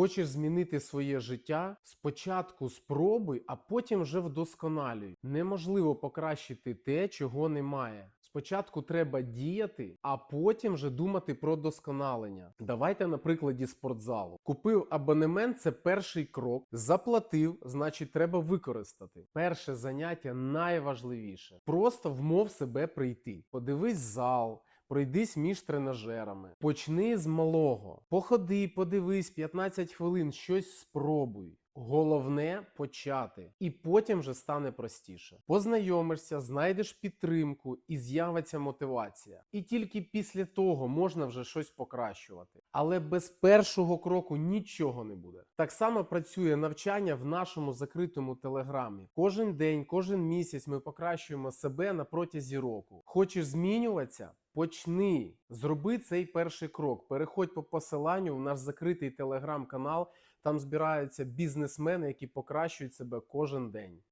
Хочеш змінити своє життя? Спочатку спробуй, а потім вже вдосконалюй. Неможливо покращити те, чого немає. Спочатку треба діяти, а потім вже думати про досконалення. Давайте на прикладі спортзалу. Купив абонемент, це перший крок. Заплатив, значить, треба використати. Перше заняття найважливіше. Просто вмов себе прийти. Подивись зал. Пройдись між тренажерами, почни з малого. Походи, подивись 15 хвилин, щось спробуй. Головне почати, і потім вже стане простіше. Познайомишся, знайдеш підтримку і з'явиться мотивація. І тільки після того можна вже щось покращувати. Але без першого кроку нічого не буде. Так само працює навчання в нашому закритому телеграмі. Кожен день, кожен місяць ми покращуємо себе на протязі року. Хочеш змінюватися? Почни, зроби цей перший крок. Переходь по посиланню в наш закритий телеграм-канал. Там збираються бізнесмени, які покращують себе кожен день.